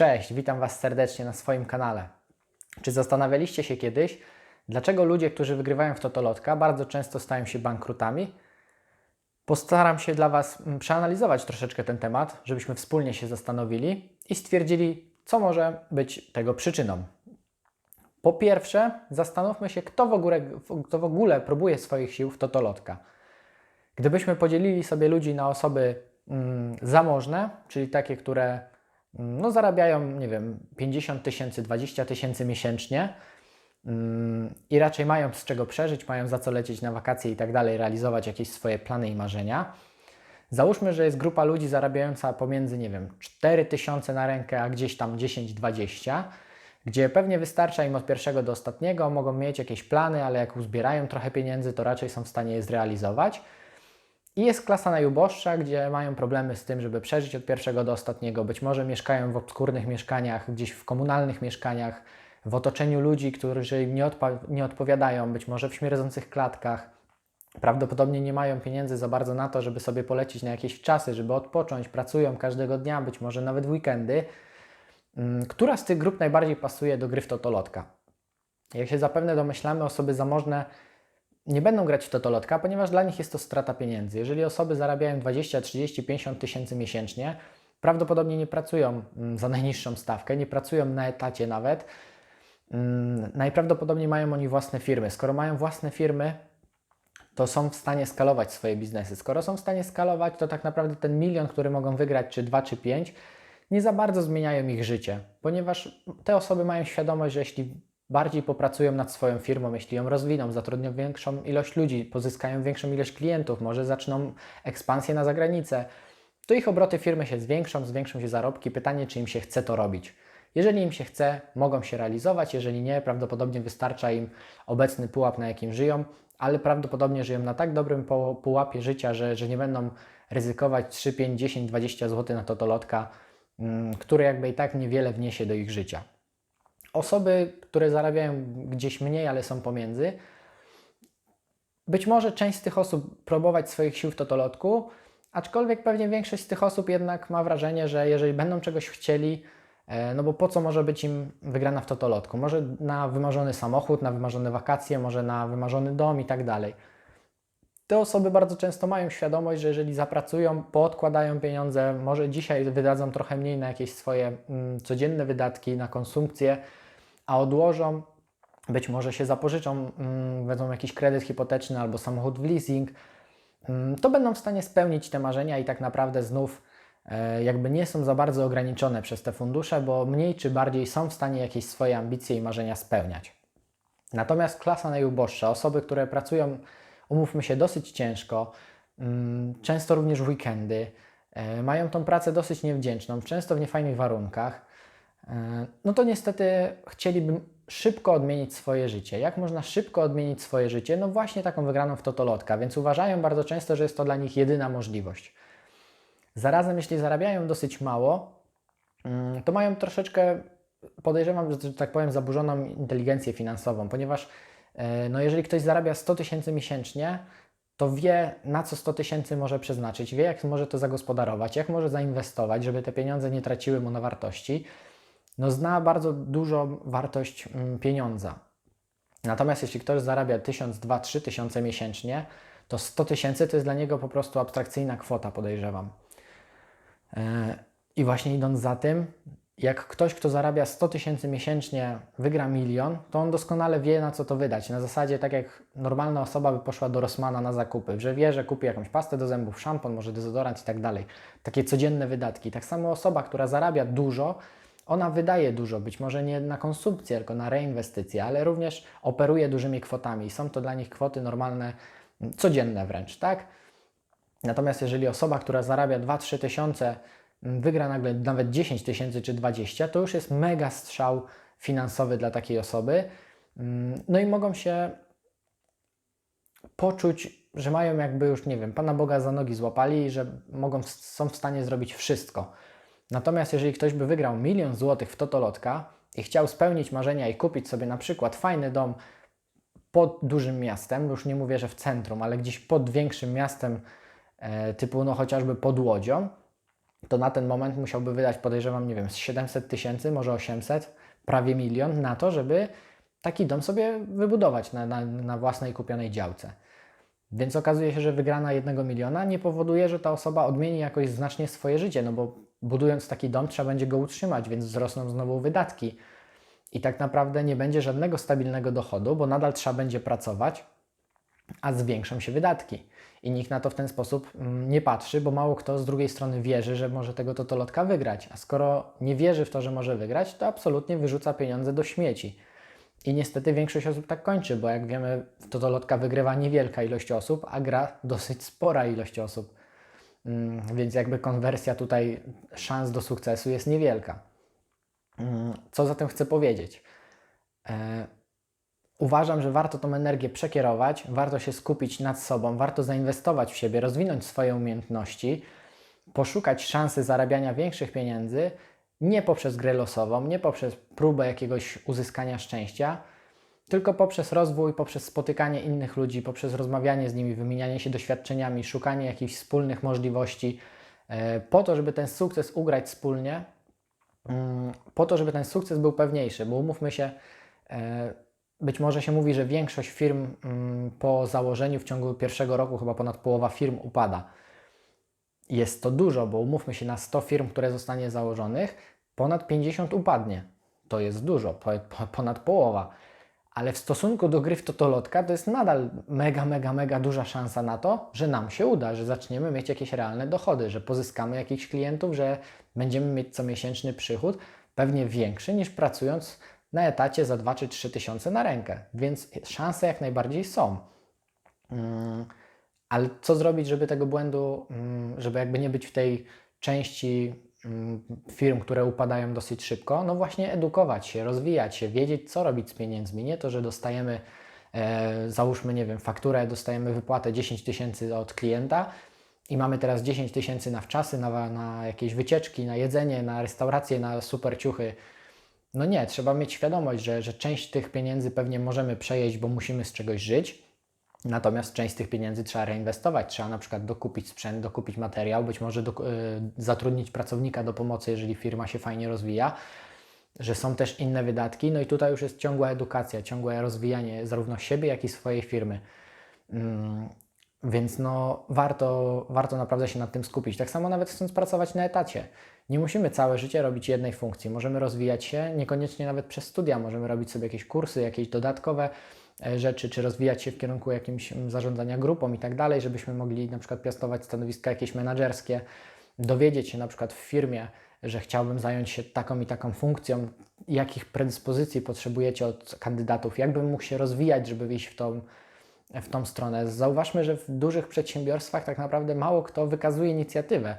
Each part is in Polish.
Cześć, witam Was serdecznie na swoim kanale. Czy zastanawialiście się kiedyś, dlaczego ludzie, którzy wygrywają w Totolotka, bardzo często stają się bankrutami? Postaram się dla Was mm, przeanalizować troszeczkę ten temat, żebyśmy wspólnie się zastanowili i stwierdzili, co może być tego przyczyną. Po pierwsze, zastanówmy się, kto w ogóle, kto w ogóle próbuje swoich sił w Totolotka. Gdybyśmy podzielili sobie ludzi na osoby mm, zamożne, czyli takie, które no, zarabiają, nie wiem, 50 tysięcy, 20 tysięcy miesięcznie mm, i raczej mają z czego przeżyć, mają za co lecieć na wakacje i tak dalej, realizować jakieś swoje plany i marzenia. Załóżmy, że jest grupa ludzi zarabiająca pomiędzy, nie wiem, 4 tysiące na rękę, a gdzieś tam 10-20, gdzie pewnie wystarcza im od pierwszego do ostatniego, mogą mieć jakieś plany, ale jak uzbierają trochę pieniędzy, to raczej są w stanie je zrealizować. I jest klasa najuboższa, gdzie mają problemy z tym, żeby przeżyć od pierwszego do ostatniego. Być może mieszkają w obskurnych mieszkaniach, gdzieś w komunalnych mieszkaniach, w otoczeniu ludzi, którzy im nie, nie odpowiadają, być może w śmierdzących klatkach. Prawdopodobnie nie mają pieniędzy za bardzo na to, żeby sobie polecić na jakieś czasy, żeby odpocząć, pracują każdego dnia, być może nawet w weekendy. Mm, Która z tych grup najbardziej pasuje do gry w Totolotka? Jak się zapewne domyślamy, osoby zamożne nie będą grać w Totolotka, ponieważ dla nich jest to strata pieniędzy. Jeżeli osoby zarabiają 20, 30, 50 tysięcy miesięcznie, prawdopodobnie nie pracują mm, za najniższą stawkę, nie pracują na etacie nawet. Mm, Najprawdopodobniej mają oni własne firmy. Skoro mają własne firmy, to są w stanie skalować swoje biznesy. Skoro są w stanie skalować, to tak naprawdę ten milion, który mogą wygrać, czy dwa, czy pięć, nie za bardzo zmieniają ich życie, ponieważ te osoby mają świadomość, że jeśli bardziej popracują nad swoją firmą, jeśli ją rozwiną, zatrudnią większą ilość ludzi, pozyskają większą ilość klientów, może zaczną ekspansję na zagranicę, to ich obroty firmy się zwiększą, zwiększą się zarobki. Pytanie, czy im się chce to robić. Jeżeli im się chce, mogą się realizować, jeżeli nie, prawdopodobnie wystarcza im obecny pułap, na jakim żyją, ale prawdopodobnie żyją na tak dobrym pu- pułapie życia, że, że nie będą ryzykować 3, 5, 10, 20 zł na totolotka, mm, które jakby i tak niewiele wniesie do ich życia. Osoby, które zarabiają gdzieś mniej, ale są pomiędzy, być może część z tych osób próbować swoich sił w totolotku, aczkolwiek pewnie większość z tych osób jednak ma wrażenie, że jeżeli będą czegoś chcieli, e, no bo po co może być im wygrana w totolotku? Może na wymarzony samochód, na wymarzone wakacje, może na wymarzony dom i tak dalej. Te osoby bardzo często mają świadomość, że jeżeli zapracują, poodkładają pieniądze, może dzisiaj wydadzą trochę mniej na jakieś swoje mm, codzienne wydatki, na konsumpcję, a odłożą, być może się zapożyczą, mm, wezmą jakiś kredyt hipoteczny albo samochód w leasing, mm, to będą w stanie spełnić te marzenia i tak naprawdę znów e, jakby nie są za bardzo ograniczone przez te fundusze, bo mniej czy bardziej są w stanie jakieś swoje ambicje i marzenia spełniać. Natomiast klasa najuboższa, osoby, które pracują, umówmy się, dosyć ciężko, mm, często również w weekendy, e, mają tą pracę dosyć niewdzięczną, często w niefajnych warunkach, e, no to niestety chcieliby szybko odmienić swoje życie. Jak można szybko odmienić swoje życie? No właśnie taką wygraną w totolotka, więc uważają bardzo często, że jest to dla nich jedyna możliwość. Zarazem, jeśli zarabiają dosyć mało, mm, to mają troszeczkę, podejrzewam, że tak powiem, zaburzoną inteligencję finansową, ponieważ no jeżeli ktoś zarabia 100 tysięcy miesięcznie, to wie, na co 100 tysięcy może przeznaczyć, wie, jak może to zagospodarować, jak może zainwestować, żeby te pieniądze nie traciły mu na wartości. No zna bardzo dużo wartość mm, pieniądza. Natomiast jeśli ktoś zarabia 1000, 2, 3 tysiące miesięcznie, to 100 tysięcy to jest dla niego po prostu abstrakcyjna kwota, podejrzewam. E, I właśnie idąc za tym, jak ktoś, kto zarabia 100 tysięcy miesięcznie, wygra milion, to on doskonale wie, na co to wydać. Na zasadzie, tak jak normalna osoba by poszła do Rossmana na zakupy, że wie, że kupi jakąś pastę do zębów, szampon, może dezodorant i tak dalej. Takie codzienne wydatki. Tak samo osoba, która zarabia dużo, ona wydaje dużo, być może nie na konsumpcję, tylko na reinwestycje, ale również operuje dużymi kwotami. Są to dla nich kwoty normalne, codzienne wręcz, tak? Natomiast jeżeli osoba, która zarabia 2-3 tysiące, wygra nagle nawet 10 tysięcy czy 20, to już jest mega strzał finansowy dla takiej osoby. Mm, No i mogą się poczuć, że mają jakby już, nie wiem, Pana Boga za nogi złapali i że mogą, są w stanie zrobić wszystko. Natomiast jeżeli ktoś by wygrał milion złotych w Totolotka i chciał spełnić marzenia i kupić sobie na przykład fajny dom pod dużym miastem, już nie mówię, że w centrum, ale gdzieś pod większym miastem, e, typu no chociażby pod Łodzią, to na ten moment musiałby wydać, podejrzewam, nie wiem, z 700 tysięcy, może 800, prawie milion na to, żeby taki dom sobie wybudować na, na, na własnej kupionej działce. Więc okazuje się, że wygrana jednego miliona nie powoduje, że ta osoba odmieni jakoś znacznie swoje życie, no bo budując taki dom trzeba będzie go utrzymać, więc wzrosną znowu wydatki. I tak naprawdę nie będzie żadnego stabilnego dochodu, bo nadal trzeba będzie pracować, a zwiększą się wydatki. I nikt na to w ten sposób mm, nie patrzy, bo mało kto z drugiej strony wierzy, że może tego totolotka wygrać. A skoro nie wierzy w to, że może wygrać, to absolutnie wyrzuca pieniądze do śmieci. I niestety większość osób tak kończy, bo jak wiemy, w totolotka wygrywa niewielka ilość osób, a gra dosyć spora ilość osób. Mm, więc jakby konwersja tutaj szans do sukcesu jest niewielka. Mm, co za tym chcę powiedzieć? Uważam, że warto tą energię przekierować, warto się skupić nad sobą, warto zainwestować w siebie, rozwinąć swoje umiejętności, poszukać szansy zarabiania większych pieniędzy, nie poprzez grę losową, nie poprzez próbę jakiegoś uzyskania szczęścia, tylko poprzez rozwój, poprzez spotykanie innych ludzi, poprzez rozmawianie z nimi, wymienianie się doświadczeniami, szukanie jakichś wspólnych możliwości, e, po to, żeby ten sukces ugrać wspólnie, mm, po to, żeby ten sukces był pewniejszy, bo umówmy się, e, być może się mówi, że większość firm mm, po założeniu w ciągu pierwszego roku chyba ponad połowa firm upada. Jest to dużo, bo umówmy się na 100 firm, które zostanie założonych, ponad 50 upadnie. To jest dużo, ponad połowa. Ale w stosunku do gry w Totolotka to jest nadal mega, mega, mega duża szansa na to, że nam się uda, że zaczniemy mieć jakieś realne dochody, że pozyskamy jakichś klientów, że będziemy mieć comiesięczny przychód, pewnie większy niż pracując na etacie za 2 czy 3 tysiące na rękę. Więc szanse jak najbardziej są. Mm, ale co zrobić, żeby tego błędu, mm, żeby jakby nie być w tej części mm, firm, które upadają dosyć szybko? No właśnie edukować się, rozwijać się, wiedzieć, co robić z pieniędzmi. Nie to, że dostajemy, e, załóżmy, nie wiem, fakturę, dostajemy wypłatę 10 tysięcy od klienta i mamy teraz 10 tysięcy na wczasy, na, na jakieś wycieczki, na jedzenie, na restauracje, na super ciuchy no nie, trzeba mieć świadomość, że, że część tych pieniędzy pewnie możemy przejeść, bo musimy z czegoś żyć. Natomiast część z tych pieniędzy trzeba reinwestować. Trzeba na przykład dokupić sprzęt, dokupić materiał, być może do, y, zatrudnić pracownika do pomocy, jeżeli firma się fajnie rozwija, że są też inne wydatki. No i tutaj już jest ciągła edukacja, ciągłe rozwijanie zarówno siebie, jak i swojej firmy. Mm, więc no, warto, warto naprawdę się nad tym skupić. Tak samo nawet chcąc pracować na etacie. Nie musimy całe życie robić jednej funkcji. Możemy rozwijać się, niekoniecznie nawet przez studia. Możemy robić sobie jakieś kursy, jakieś dodatkowe e, rzeczy, czy rozwijać się w kierunku jakimś zarządzania grupą i tak dalej, żebyśmy mogli na przykład piastować stanowiska jakieś menedżerskie, dowiedzieć się na przykład w firmie, że chciałbym zająć się taką i taką funkcją, jakich predyspozycji potrzebujecie od kandydatów, jakbym mógł się rozwijać, żeby iść w tą, w tą stronę. Zauważmy, że w dużych przedsiębiorstwach tak naprawdę mało kto wykazuje inicjatywę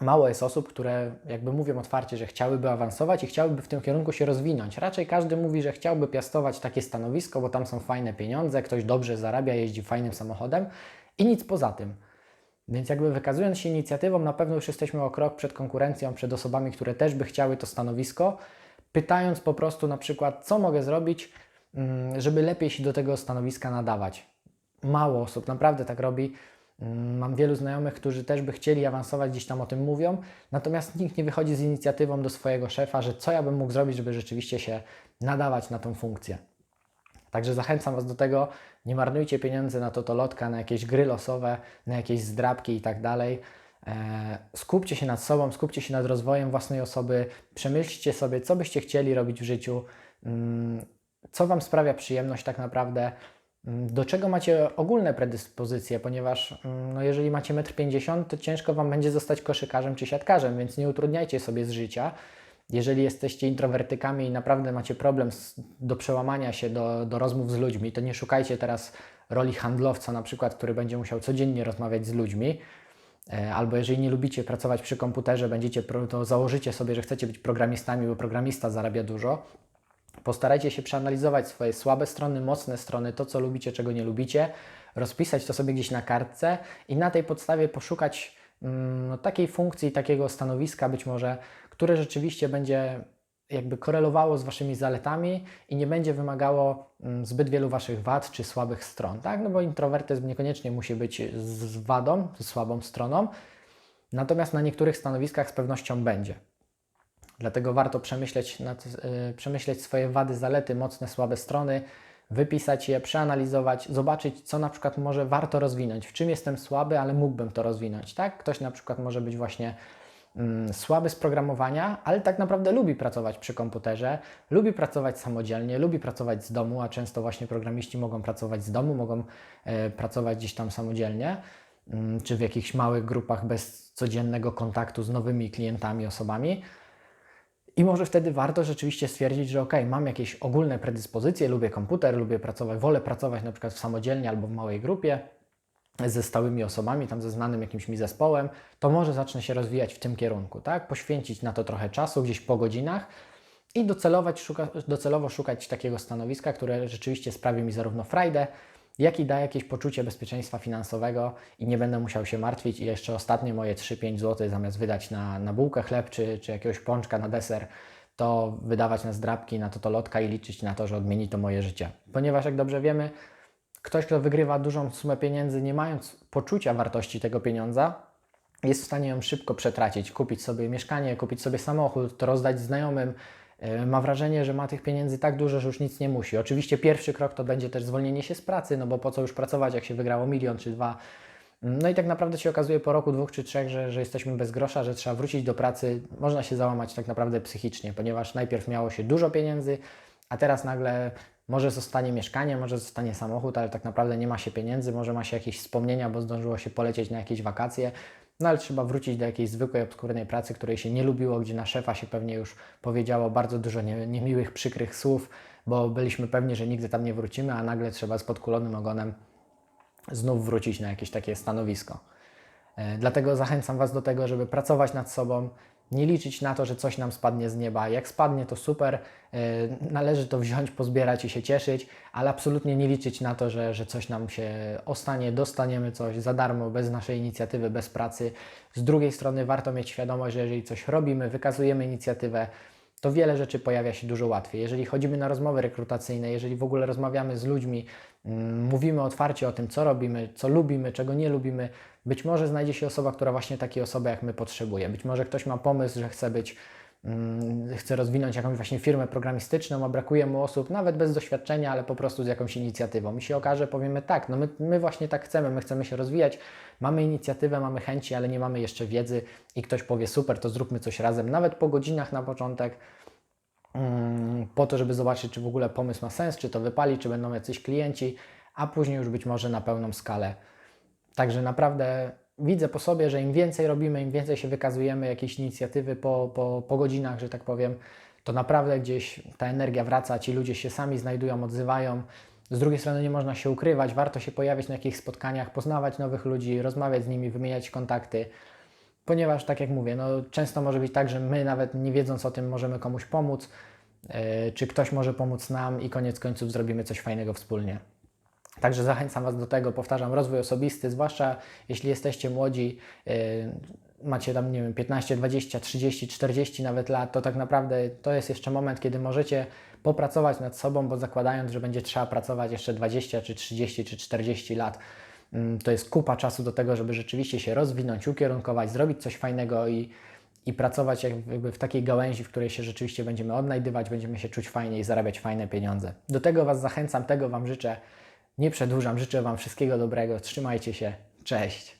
mało jest osób, które jakby mówią otwarcie, że chciałyby awansować i chciałyby w tym kierunku się rozwinąć. Raczej każdy mówi, że chciałby piastować takie stanowisko, bo tam są fajne pieniądze, ktoś dobrze zarabia, jeździ fajnym samochodem i nic poza tym. Więc jakby wykazując się inicjatywą, na pewno już jesteśmy o krok przed konkurencją, przed osobami, które też by chciały to stanowisko, pytając po prostu na przykład, co mogę zrobić, mm, żeby lepiej się do tego stanowiska nadawać. Mało osób naprawdę tak robi. Mam wielu znajomych, którzy też by chcieli awansować, gdzieś tam o tym mówią, natomiast nikt nie wychodzi z inicjatywą do swojego szefa, że co ja bym mógł zrobić, żeby rzeczywiście się nadawać na tą funkcję. Także zachęcam Was do tego, nie marnujcie pieniędzy na totolotka, na jakieś gry losowe, na jakieś zdrabki i tak dalej. E, skupcie się nad sobą, skupcie się nad rozwojem własnej osoby, przemyślcie sobie, co byście chcieli robić w życiu, mm, co Wam sprawia przyjemność tak naprawdę, do czego macie ogólne predyspozycje, ponieważ mm, no jeżeli macie 1,50 m, to ciężko Wam będzie zostać koszykarzem czy siatkarzem, więc nie utrudniajcie sobie z życia. Jeżeli jesteście introwertykami i naprawdę macie problem z, do przełamania się do, do rozmów z ludźmi, to nie szukajcie teraz roli handlowca, na przykład, który będzie musiał codziennie rozmawiać z ludźmi. E, albo jeżeli nie lubicie pracować przy komputerze, będziecie, to założycie sobie, że chcecie być programistami, bo programista zarabia dużo, Postarajcie się przeanalizować swoje słabe strony, mocne strony, to co lubicie, czego nie lubicie, rozpisać to sobie gdzieś na kartce i na tej podstawie poszukać mm, no, takiej funkcji, takiego stanowiska być może, które rzeczywiście będzie jakby korelowało z Waszymi zaletami i nie będzie wymagało mm, zbyt wielu Waszych wad czy słabych stron, tak? No bo introwertyzm niekoniecznie musi być z wadą, z słabą stroną, Natomiast na niektórych stanowiskach z pewnością będzie. Dlatego warto przemyśleć, nad, yy, przemyśleć swoje wady, zalety, mocne, słabe strony, wypisać je, przeanalizować, zobaczyć, co na przykład może warto rozwinąć, w czym jestem słaby, ale mógłbym to rozwinąć. Tak? Ktoś na przykład może być właśnie mm, słaby z programowania, ale tak naprawdę lubi pracować przy komputerze, lubi pracować samodzielnie, lubi pracować z domu, a często właśnie programiści mogą pracować z domu, mogą e, pracować gdzieś tam samodzielnie, mm, czy w jakichś małych grupach bez codziennego kontaktu z nowymi klientami, osobami. I może wtedy warto rzeczywiście stwierdzić, że ok, mam jakieś ogólne predyspozycje, lubię komputer, lubię pracować, wolę pracować na przykład samodzielnie albo w małej grupie ze stałymi osobami, tam ze znanym jakimś mi zespołem, to może zacznę się rozwijać w tym kierunku, tak? Poświęcić na to trochę czasu, gdzieś po godzinach i docelować, szuka, docelowo szukać takiego stanowiska, które rzeczywiście sprawi mi zarówno frajdę, jak i da jakieś poczucie bezpieczeństwa finansowego i nie będę musiał się martwić i jeszcze ostatnie moje 3-5 zł zamiast wydać na, na bułkę chleb czy, czy jakiegoś pączka na deser, to wydawać na zdrabki, na totolotka i liczyć na to, że odmieni to moje życie. Ponieważ jak dobrze wiemy, ktoś, kto wygrywa dużą sumę pieniędzy, nie mając poczucia wartości tego pieniądza, jest w stanie ją szybko przetracić, kupić sobie mieszkanie, kupić sobie samochód, to rozdać znajomym, ma wrażenie, że ma tych pieniędzy tak dużo, że już nic nie musi. Oczywiście pierwszy krok to będzie też zwolnienie się z pracy, no bo po co już pracować, jak się wygrało milion czy dwa. No i tak naprawdę się okazuje po roku, dwóch czy trzech, że, że jesteśmy bez grosza, że trzeba wrócić do pracy. Można się załamać tak naprawdę psychicznie, ponieważ najpierw miało się dużo pieniędzy, a teraz nagle może zostanie mieszkanie, może zostanie samochód, ale tak naprawdę nie ma się pieniędzy, może ma się jakieś wspomnienia, bo zdążyło się polecieć na jakieś wakacje, no ale trzeba wrócić do jakiejś zwykłej, obskurnej pracy, której się nie lubiło, gdzie na szefa się pewnie już powiedziało bardzo dużo nie, niemiłych, przykrych słów, bo byliśmy pewni, że nigdy tam nie wrócimy, a nagle trzeba z podkulonym ogonem znów wrócić na jakieś takie stanowisko. E, dlatego zachęcam Was do tego, żeby pracować nad sobą, nie liczyć na to, że coś nam spadnie z nieba. Jak spadnie, to super, yy, należy to wziąć, pozbierać i się cieszyć, ale absolutnie nie liczyć na to, że, że coś nam się ostanie, dostaniemy coś za darmo, bez naszej inicjatywy, bez pracy. Z drugiej strony warto mieć świadomość, że jeżeli coś robimy, wykazujemy inicjatywę, to wiele rzeczy pojawia się dużo łatwiej. Jeżeli chodzimy na rozmowy rekrutacyjne, jeżeli w ogóle rozmawiamy z ludźmi, mm, mówimy otwarcie o tym, co robimy, co lubimy, czego nie lubimy, być może znajdzie się osoba, która właśnie takiej osoby jak my potrzebuje. Być może ktoś ma pomysł, że chce być mm, chce rozwinąć jakąś właśnie firmę programistyczną, a brakuje mu osób, nawet bez doświadczenia, ale po prostu z jakąś inicjatywą. I się okaże, powiemy tak, no my, my właśnie tak chcemy, my chcemy się rozwijać, mamy inicjatywę, mamy chęci, ale nie mamy jeszcze wiedzy i ktoś powie super, to zróbmy coś razem, nawet po godzinach na początek, mm, po to, żeby zobaczyć, czy w ogóle pomysł ma sens, czy to wypali, czy będą jacyś klienci, a później już być może na pełną skalę Także naprawdę widzę po sobie, że im więcej robimy, im więcej się wykazujemy, jakieś inicjatywy po, po, po godzinach, że tak powiem, to naprawdę gdzieś ta energia wraca, ci ludzie się sami znajdują, odzywają. Z drugiej strony nie można się ukrywać, warto się pojawić na jakichś spotkaniach, poznawać nowych ludzi, rozmawiać z nimi, wymieniać kontakty, ponieważ tak jak mówię, no, często może być tak, że my nawet nie wiedząc o tym możemy komuś pomóc, yy, czy ktoś może pomóc nam i koniec końców zrobimy coś fajnego wspólnie. Także zachęcam Was do tego, powtarzam, rozwój osobisty, zwłaszcza jeśli jesteście młodzi, yy, macie tam, nie wiem, 15, 20, 30, 40 nawet lat, to tak naprawdę to jest jeszcze moment, kiedy możecie popracować nad sobą, bo zakładając, że będzie trzeba pracować jeszcze 20, czy 30, czy 40 lat, yy, to jest kupa czasu do tego, żeby rzeczywiście się rozwinąć, ukierunkować, zrobić coś fajnego i, i pracować jakby w takiej gałęzi, w której się rzeczywiście będziemy odnajdywać, będziemy się czuć fajnie i zarabiać fajne pieniądze. Do tego Was zachęcam, tego Wam życzę. Nie przedłużam, życzę Wam wszystkiego dobrego, trzymajcie się, cześć.